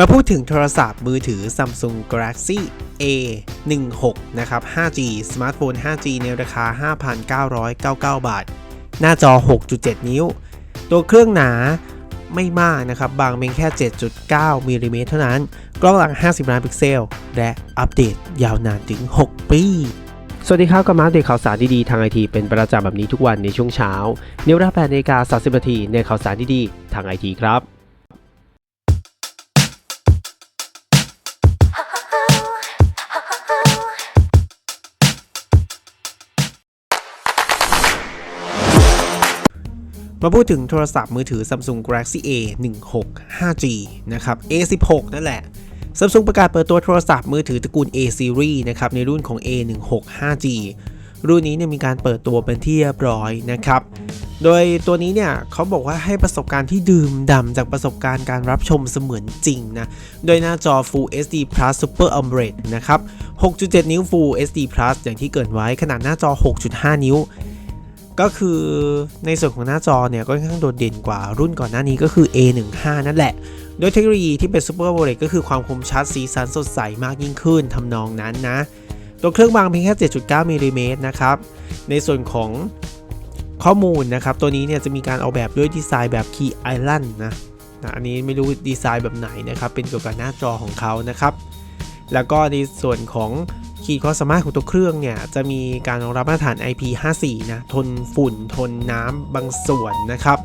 มาพูดถึงโทรศัพท์มือถือ Samsung Galaxy A 1 6 นะครับ 5G สมาร์ทโฟน 5G ในราคา 5,999 บาท หน้าจอ 6.7 นิ้ว ตัวเครื่องหนาไม่มากนะครับ บางเพียงแค่ 7.9มิลลิเมตรเท่านั้น กล้องหลัง 50 ล้านพิกเซล และอัปเดตยาวนานถึง 6 ปี สวัสดีครับกับมาอัปเดตข่าวสารดีๆ ทางไอทีเป็นประจำแบบนี้ทุกวันในช่วงเช้าในวลา8นาฬิกา30นาทีในข่าวสารดีๆ ทางไอทีครับ มาพูดถึงโทรศัพท์มือถือ Samsung Galaxy A 1 6 5G นะครับ A 1 6นั่นแหละ Samsung ประกาศเปิดตัวโทรศัพท์มือถือตระกูล A Series นะครับในรุ่นของ A 1 6 5G รุ่นนี้เนี่ยมีการเปิดตัวเป็นที่เรียบร้อยนะครับ โดยตัวนี้เนี่ยเขาบอกว่าให้ประสบการณ์ที่ดื่มด่ำจากประสบการณ์การรับชมเสมือนจริงนะ โดยหน้าจอ Full HD Plus Super AMOLED นะครับ 6.7 นิ้ว Full HD Plus อย่างที่เกรินไว้ขนาดหน้าจอ 6.5 นิ้ว ก็คือในส่วนของหน้าจอเนี่ยก็ค่อนข้างโดดเด่นกว่ารุ่นก่อนหน้านี้ก็คือ A15 นั่นแหละ โดยเทคโนโลยีที่เป็น Super AMOLED ก็คือความคมชัดสีสันสดใสมากยิ่งขึ้นทำนองนั้นนะ ตัวเครื่องบางเพียงแค่ 7.9มิลลิเมตรนะครับ ในส่วนของข้อมูลนะครับ ตัวนี้เนี่ยจะมีการออกแบบด้วยดีไซน์แบบ Key Island นะนะอันนี้ไม่รู้ดีไซน์แบบไหนนะครับ เป็นเกี่ยวกับหน้าจอของเขานะครับ แล้วก็ในส่วนของ ขีดความสามารถของตัวเครื่องเนี่ยจะมีการรองรับมาตรฐาน IP54 นะทนฝุ่นทนน้ำบางส่วนนะครับ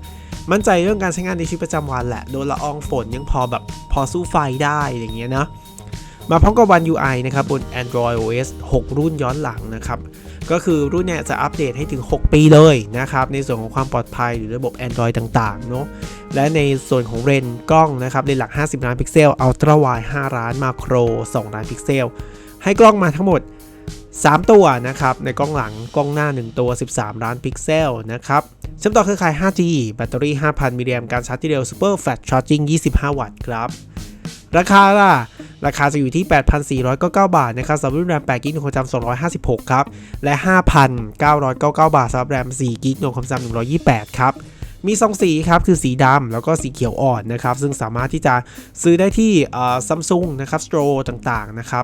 มั่นใจเรื่องการใช้งานในชีวิตประจำวันแหละโดนละอองฝนยังพอแบบพอสู้ไฟได้อย่างเงี้ยนะมาพร้อมกับ One UI นะครับบน Android OS 6 รุ่นย้อนหลังนะครับ ก็คือรุ่นเนี่ยจะอัปเดตให้ถึง 6 ปีเลยนะครับ ในส่วนของความปลอดภัยหรือระบบ Android ต่างๆเนาะและในส่วนของเรนกล้องนะครับเลนหลัก 50 ล้านพิกเซล Ultra Wide 5 ล้านมาโคร 2 ล้านพิกเซล ให้กล้องมาทั้งหมด 3 ตัวนะครับ ในกล้องหลังกล้องหน้า 1 ตัว 13 ล้านพิกเซลนะครับเชื่อมต่อเครือข่าย 5G แบตเตอรี่ 5,000 มิลลิแอมป์การชาร์จที่เร็ว Super Fast Charging 25 วัตต์ครับ ราคาล่ะ ราคาจะอยู่ที่ 8,499 บาทนะครับสำหรับรุ่นแรม 8 กิกในความจำ256 ครับ และ 5,999 บาทสำหรับแรม 4 กิกในความจำ128 ครับมี2สีครับคือสีดำแล้วก็สีเขียวอ่อนนะครับ ซึ่งสามารถที่จะซื้อได้ที่ซัมซุงนะครับสโตรต่างๆนะครับ